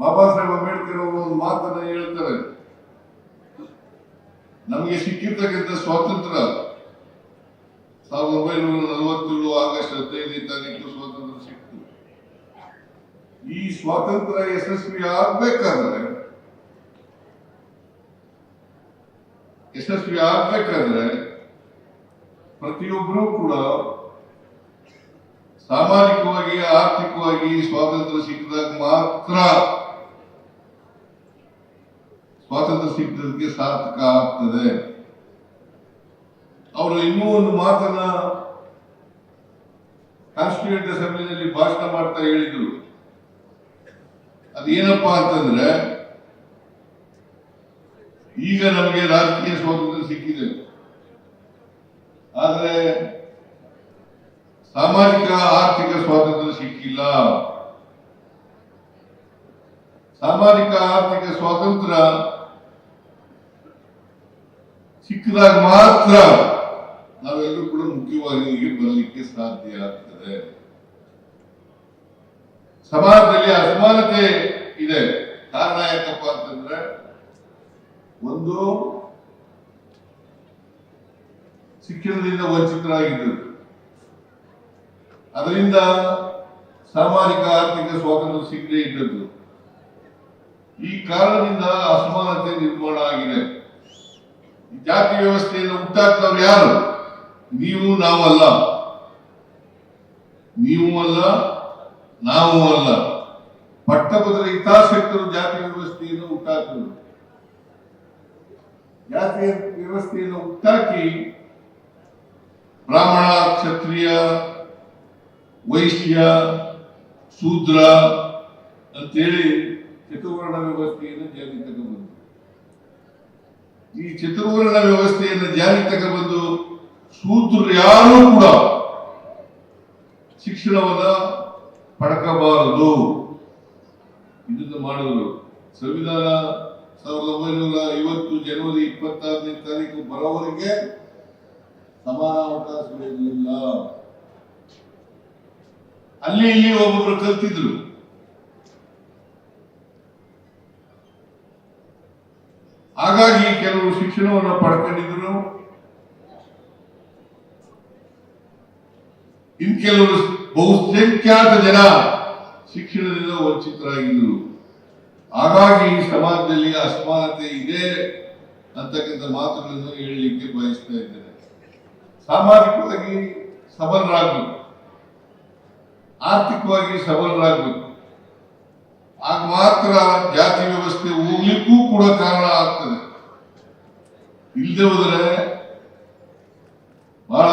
ಬಾಬಾ ಸಾಹೇಬ್ ಅಂಬೇಡ್ಕರ್ ಅವರು ಒಂದು ಮಾತನ್ನ ಹೇಳ್ತಾರೆ. ನಮಗೆ ಸಿಕ್ಕಿರ್ತಕ್ಕಂಥ ಸ್ವಾತಂತ್ರ್ಯ ಸಾವಿರದ ಒಂಬೈನೂರ ನಲವತ್ತೇಳು ಆಗಸ್ಟ್ ಹದಿನೈದನೇ ತಾರೀಕು ಸ್ವಾತಂತ್ರ್ಯ ಸಿಕ್ತು. ಈ ಸ್ವಾತಂತ್ರ್ಯ ಯಶಸ್ವಿ ಆಗ್ಬೇಕಾದ್ರೆ ಯಶಸ್ವಿ ಆಗ್ಬೇಕಾದ್ರೆ ಪ್ರತಿಯೊಬ್ಬರೂ ಕೂಡ ಸಾಮಾಜಿಕವಾಗಿ, ಆರ್ಥಿಕವಾಗಿ ಸ್ವಾತಂತ್ರ್ಯ ಸಿಕ್ಕಿದಾಗ ಮಾತ್ರ ಸ್ವಾತಂತ್ರ್ಯ ಸಿಕ್ಕಿದ್ದಕ್ಕೆ ಸಾರ್ಥಕ ಆಗ್ತದೆ. ಅವರು ಇನ್ನೂ ಒಂದು ಮಾತನ್ನ ಕಾನ್ಸ್ಟಿಟ್ಯೂಂಟ್ ಅಸೆಂಬ್ಲಿನಲ್ಲಿ ಭಾಷಣ ಮಾಡ್ತಾ ಹೇಳಿದ್ರು. ಅದೇನಪ್ಪಾ ಅಂತಂದ್ರೆ, ಈಗ ನಮಗೆ ರಾಜಕೀಯ ಸ್ವಾತಂತ್ರ್ಯ ಸಿಕ್ಕಿದೆ. ಆದರೆ ಸಾಮಾಜಿಕ, ಆರ್ಥಿಕ ಸ್ವಾತಂತ್ರ್ಯ ಸಿಕ್ಕಿಲ್ಲ. ಸಾಮಾಜಿಕ, ಆರ್ಥಿಕ ಸ್ವಾತಂತ್ರ್ಯ ಸಿಕ್ಕಿದಾಗ ಮಾತ್ರ ನಾವೆಲ್ಲರೂ ಕೂಡ ಮುಖ್ಯವಾಗಿ ಬರಲಿಕ್ಕೆ ಸಾಧ್ಯ ಆಗ್ತದೆ. ಸಮಾಜದಲ್ಲಿ ಅಸಮಾನತೆ ಇದೆ. ಕಾರಣ ಯಾಕಪ್ಪ ಅಂತಂದ್ರೆ ಒಂದು ಶಿಕ್ಷಣದಿಂದ ವಂಚಿತರಾಗಿದ್ದರು. ಅದರಿಂದ ಸಾಮಾಜಿಕ, ಆರ್ಥಿಕ ಸ್ವಾತಂತ್ರ್ಯ ಸಿಗದೇ ಇದ್ದದ್ದು. ಈ ಕಾರಣದಿಂದ ಅಸಮಾನತೆ ನಿರ್ಮಾಣ ಆಗಿದೆ. ಜಾತಿ ವ್ಯವಸ್ಥೆಯನ್ನು ಹುಟ್ಟಾಕ್ತವ್ರು ಯಾರು? ನೀವು ನಾವಲ್ಲ ನೀವು ಅಲ್ಲ, ನಾವು ಅಲ್ಲ. ಪಟ್ಟಭದ್ರ ಹಿತಾಸಕ್ತರು ಜಾತಿ ವ್ಯವಸ್ಥೆಯನ್ನು ಹುಟ್ಟಾಕ್ತರು ಜಾತಿ ವ್ಯವಸ್ಥೆಯನ್ನು ಹುಟ್ಟಾಕಿ ಬ್ರಾಹ್ಮಣ, ಕ್ಷತ್ರಿಯ, ವೈಶ್ಯ, ಶೂದ್ರ ಅಂತೇಳಿ ಚತುರ್ವರ್ಣ ವ್ಯವಸ್ಥೆಯನ್ನು ಜಾರಿಗೆ ತಗೊಂಡ್ಬಂದು ಈ ಚತುರ್ವರ್ಣ ವ್ಯವಸ್ಥೆಯನ್ನು ಜಾರಿಗೆ ತಗೊಂಡ್ಬಂದು ಸೂತ್ರರು ಯಾರೂ ಕೂಡ ಶಿಕ್ಷಣವನ್ನ ಪಡಕಬಾರದು. ಇದನ್ನು ಮಾಡಿದ್ರು ಸಂವಿಧಾನ ಸಾವಿರದ ಒಂಬೈನೂರ ಐವತ್ತು ಜನವರಿ ಇಪ್ಪತ್ತಾರನೇ ತಾರೀಕು ಬರೋವರೆಗೆ ಸಮಾನ ಅವಕಾಶಗಳಿರಲಿಲ್ಲ. ಅಲ್ಲಿ ಇಲ್ಲಿ ಒಬ್ಬೊಬ್ರು ಕಲ್ತಿದ್ರು. ಹಾಗಾಗಿ ಕೆಲವರು ಶಿಕ್ಷಣವನ್ನು ಪಡ್ಕೊಂಡಿದ್ರು. ಇನ್ ಕೆಲವರು ಬಹುಸಂಖ್ಯಾತ ಜನ ಶಿಕ್ಷಣದಿಂದ ವಂಚಿತರಾಗಿದ್ದರು. ಹಾಗಾಗಿ ಸಮಾಜದಲ್ಲಿ ಅಸಮಾನತೆ ಇದೆ ಅಂತಕ್ಕಂಥ ಮಾತುಗಳನ್ನು ಹೇಳಲಿಕ್ಕೆ ಬಯಸ್ತಾ ಇದ್ದೇನೆ. ಸಾಮಾಜಿಕವಾಗಿ ಸಬಲರಾಗಬೇಕು. ಆರ್ಥಿಕವಾಗಿ ಸಬಲರಾಗಬೇಕು. ಆಗ ಮಾತ್ರ ಜಾತಿ ವ್ಯವಸ್ಥೆ ಹೋಗ್ಲಿಕ್ಕೂ ಕೂಡ ಕಾರಣ ಆಗ್ತದೆ. ಇಲ್ಲದೆ ಹೋದರೆ ಬಹಳ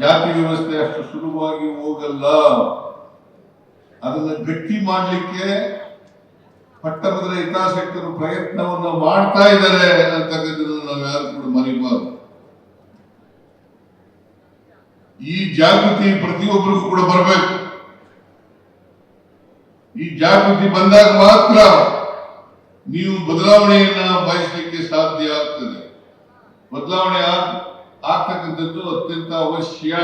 ಜಾತಿ ವ್ಯವಸ್ಥೆ ಅಷ್ಟು ಸುಲಭವಾಗಿ ಹೋಗಲ್ಲ. ಅದನ್ನ ಗಟ್ಟಿ ಮಾಡಲಿಕ್ಕೆ ಪಟ್ಟಭದ್ರ ಹಿತಾಸಕ್ತರು ಪ್ರಯತ್ನವನ್ನು ಮಾಡ್ತಾ ಇದ್ದಾರೆ ಅಂತಕ್ಕಂಥದ್ದನ್ನು ನಾವು ಯಾರು ಕೂಡ ಮರಿಬಾರ್ದು. ಈ ಜಾಗೃತಿ ಪ್ರತಿಯೊಬ್ಬರಿಗೂ ಕೂಡ ಬರಬೇಕು. ಈ ಜಾಗೃತಿ ಬಂದಾಗ ಮಾತ್ರ ನೀವು ಬದಲಾವಣೆಯನ್ನ ಬಯಸಲಿಕ್ಕೆ ಸಾಧ್ಯ ಆಗ್ತದೆ. ಬದಲಾವಣೆ ಆಗ್- ಆಗ್ತಕ್ಕಂಥದ್ದು ಅತ್ಯಂತ ಅವಶ್ಯ.